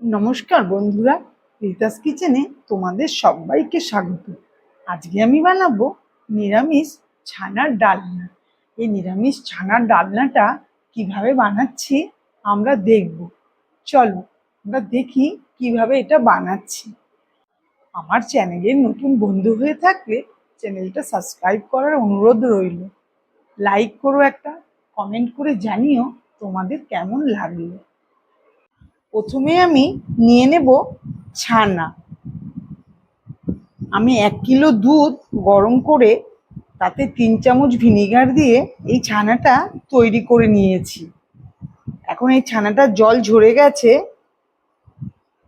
নমস্কার বন্ধুরা, রিতাস কিচেনে তোমাদের সবাইকে স্বাগত। আজকে আমি বানাবো নিরামিষ ছানার ডালনা। এই নিরামিষ ছানার ডালনাটা কীভাবে বানাচ্ছি আমরা দেখব। চলো, আমরা দেখি কীভাবে এটা বানাচ্ছি। আমার চ্যানেলের নতুন বন্ধু হয়ে থাকলে চ্যানেলটা সাবস্ক্রাইব করার অনুরোধ রইল। লাইক করো একটা, কমেন্ট করে জানিও তোমাদের কেমন লাগল। প্রথমে আমি নিয়ে নেব ছানা। আমি এক কিলো দুধ গরম করে তাতে তিন চামচ ভিনিগার দিয়ে এই ছানাটা তৈরি করে নিয়েছি। এখন এই ছানাটা জল ঝরে গেছে,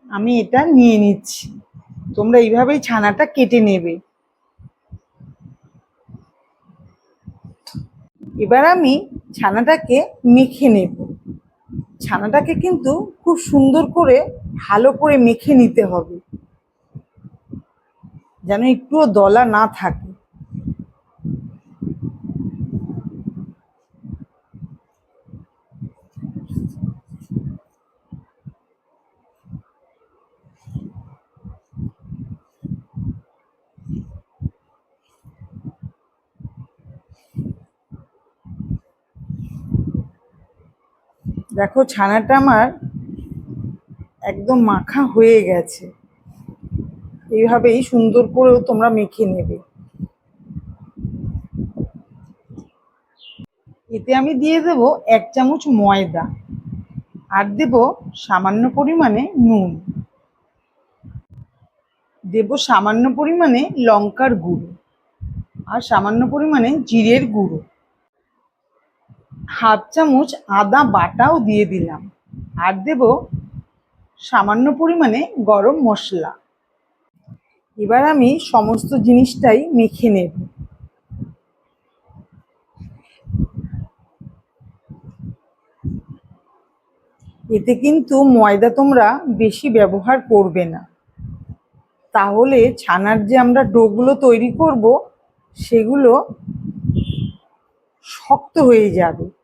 আমি এটা নিয়ে নিচ্ছি। তোমরা এইভাবেই ছানাটা কেটে নেবে। এবার আমি ছানাটাকে মেখে নেব। ছানাটাকে কিন্তু খুব সুন্দর করে ভালো করে মেখে নিতে হবে। যেন একটুও দলা না থাকে। দেখো, ছানাটা আমার একদম মাখা হয়ে গেছে। এইভাবেই সুন্দর করেও তোমরা মেখে নেবে। এতে আমি দিয়ে দেব এক চামচ ময়দা আর দেব সামান্য পরিমাণে নুন। দেব সামান্য পরিমাণে লঙ্কার গুঁড়ো আর সামান্য পরিমাণে জিরের গুঁড়ো। হাফ চামচ আদা বাটাও দিয়ে দিলাম। আর দেব সামান্য পরিমাণে গরম মশলা। এবার আমি সমস্ত জিনিসটাই মেখে নেব। এতে কিন্তু ময়দা তোমরা বেশি ব্যবহার করবে না। তাহলে ছানার যে আমরা ডোগুলো তৈরি করব, সেগুলো শক্ত হয়ে যাবে।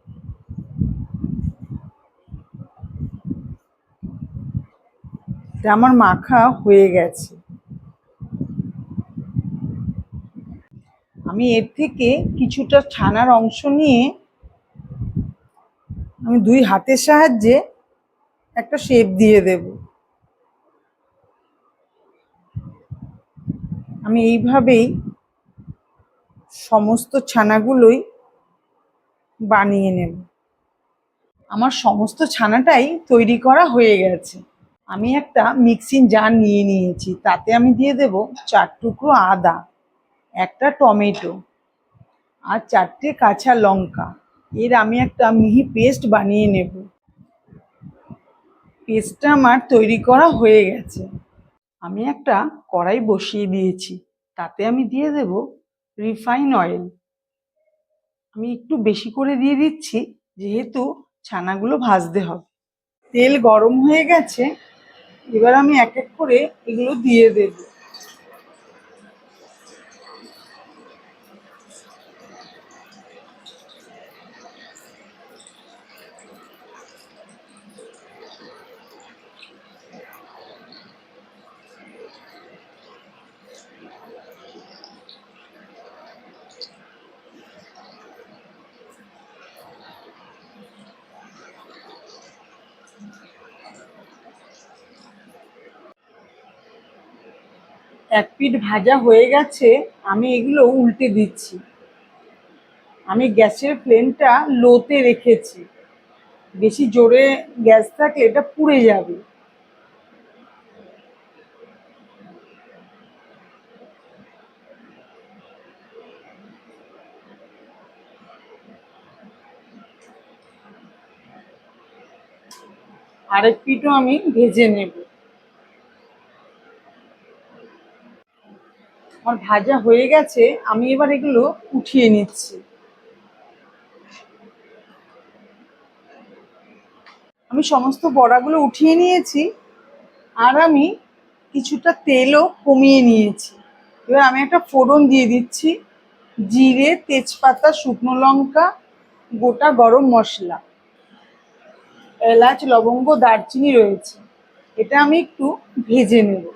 এটা আমার মাখা হয়ে গেছে। আমি এর থেকে কিছুটা ছানার অংশ নিয়ে আমি দুই হাতের সাহায্যে একটা শেপ দিয়ে দেব। আমি এইভাবেই সমস্ত ছানাগুলোই বানিয়ে নেব। আমার সমস্ত ছানাটাই তৈরি করা হয়ে গেছে। আমি একটা মিক্সিং জার নিয়ে নিয়েছি, তাতে আমি দিয়ে দেব চার টুকরো আদা, একটা টমেটো আর চারটে কাঁচা লঙ্কা। এর আমি একটা মিহি পেস্ট বানিয়ে নেব। পেস্টটা আমার তৈরি করা হয়ে গেছে। আমি একটা কড়াই বসিয়ে দিয়েছি, তাতে আমি দিয়ে দেব রিফাইন অয়েল আমি একটু বেশি করে দিয়ে দিচ্ছি, যেহেতু ছানাগুলো ভাজতে হবে। তেল গরম হয়ে গেছে এবার আমি এক এক করে এগুলো দিয়ে দেব। এক পিঠ ভাজা হয়ে গেছে, আমি এগুলো উল্টে দিচ্ছি। আমি গ্যাসের ফ্লেমটা লোতে রেখেছি। বেশি জোরে গ্যাস থাকলে এটা পুড়ে যাবে। আরেক পিঠও আমি ভেজে নেব। আমার ভাজা হয়ে গেছে, আমি এবার এগুলো উঠিয়ে নিচ্ছি। আমি সমস্ত বড়াগুলো উঠিয়ে নিয়েছি আর আমি কিছুটা তেলও কমিয়ে নিয়েছি। এবার আমি একটা ফোড়ন দিয়ে দিচ্ছি, জিরে, তেজপাতা, শুকনো লঙ্কা, গোটা গরম মশলা, এলাচ, লবঙ্গ, দারচিনি রয়েছে। এটা আমি একটু ভেজে নেব।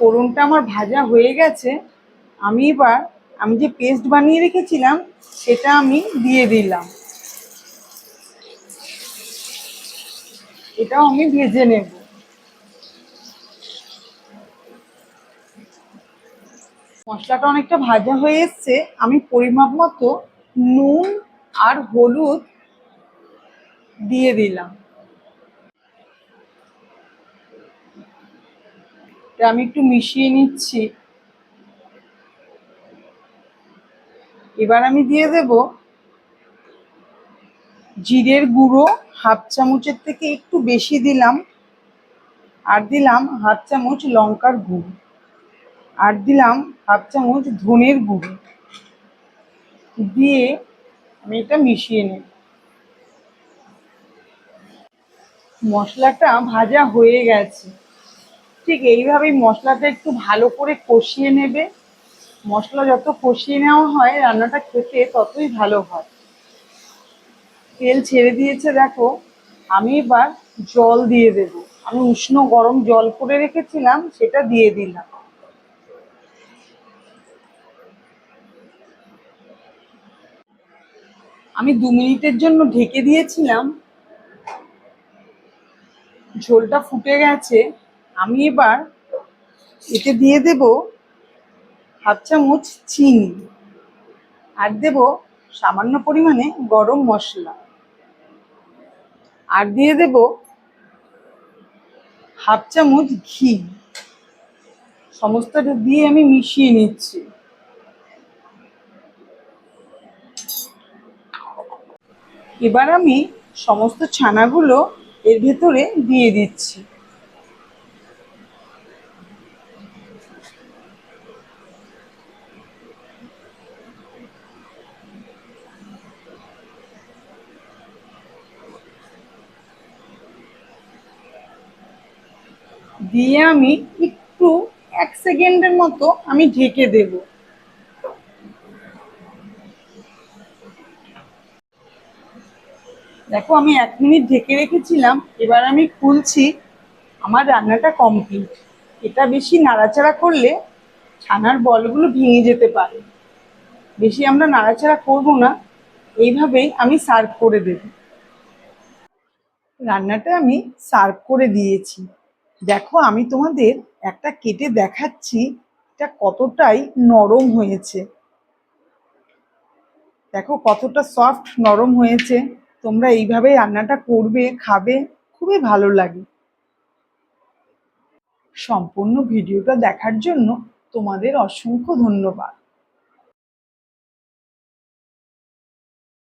ফোড়নটা আমার ভাজা হয়ে গেছে, আমি এবার, আমি যে পেস্ট বানিয়ে রেখেছিলাম, সেটা আমি দিয়ে দিলাম। এটাও আমি ভেজে নেব। মশলাটা অনেকটা ভাজা হয়ে এসছে, আমি পরিমাপ মতো নুন আর হলুদ দিয়ে দিলাম এটা আমি একটু মিশিয়ে নিচ্ছি। এবার আমি দিয়ে দেব জিরের গুঁড়ো, হাফ চামচের থেকে একটু বেশি দিলাম। আর দিলাম হাফ চামচ লঙ্কার গুঁড়ো। আর দিলাম হাফ চামচ ধনের গুঁড়ো। দিয়ে আমি এটা মিশিয়ে নেব। মশলাটা ভাজা হয়ে গেছে। ঠিক এইভাবেই মশলাটা একটু ভালো করে কষিয়ে নেবে। মশলা যত কষিয়ে নেওয়া হয়, রান্নাটা খেতে ততই ভালো হয়। তেল ছেড়ে দিয়েছে, দেখো। আমি এবার জল দিয়ে দেব। আমি উষ্ণ গরম জল করে রেখেছিলাম, সেটা দিয়ে দিলাম। আমি দু মিনিটের জন্য ঢেকে দিয়েছিলাম। ঝোলটা ফুটে গেছে। আমি এবার এতে দিয়ে দেব হাফ চামচ চিনি আর দেব সামান্য পরিমাণে গরম মশলা। আর দিয়ে দেব হাফ চামচ ঘি। সমস্তটা দিয়ে আমি মিশিয়ে নিচ্ছি। এবার আমি সমস্ত ছানাগুলো এর ভেতরে দিয়ে দিচ্ছি। দিয়ে আমি একটু এক সেকেন্ডের মতো আমি ঢেকে দেব। দেখো, আমি এক মিনিট ঢেকে রেখেছিলাম, এবার আমি খুলছি। আমার রান্নাটা কমপ্লিট এটা বেশি নাড়াচাড়া করলে ছানার বলগুলো ভেঙে যেতে পারে। বেশি আমরা নাড়াচাড়া করব না, এইভাবেই আমি সার্ভ করে দেব। রান্নাটা আমি সার্ভ করে দিয়েছি। দেখো, আমি তোমাদের একটা কেটে দেখাচ্ছি, এটা কতটাই নরম হয়েছে। দেখো, কতটা সফট নরম হয়েছে। তোমরা এইভাবে রান্নাটা করবে, খাবে, খুবই ভালো লাগে। সম্পূর্ণ ভিডিওটা দেখার জন্য তোমাদের অসংখ্য ধন্যবাদ।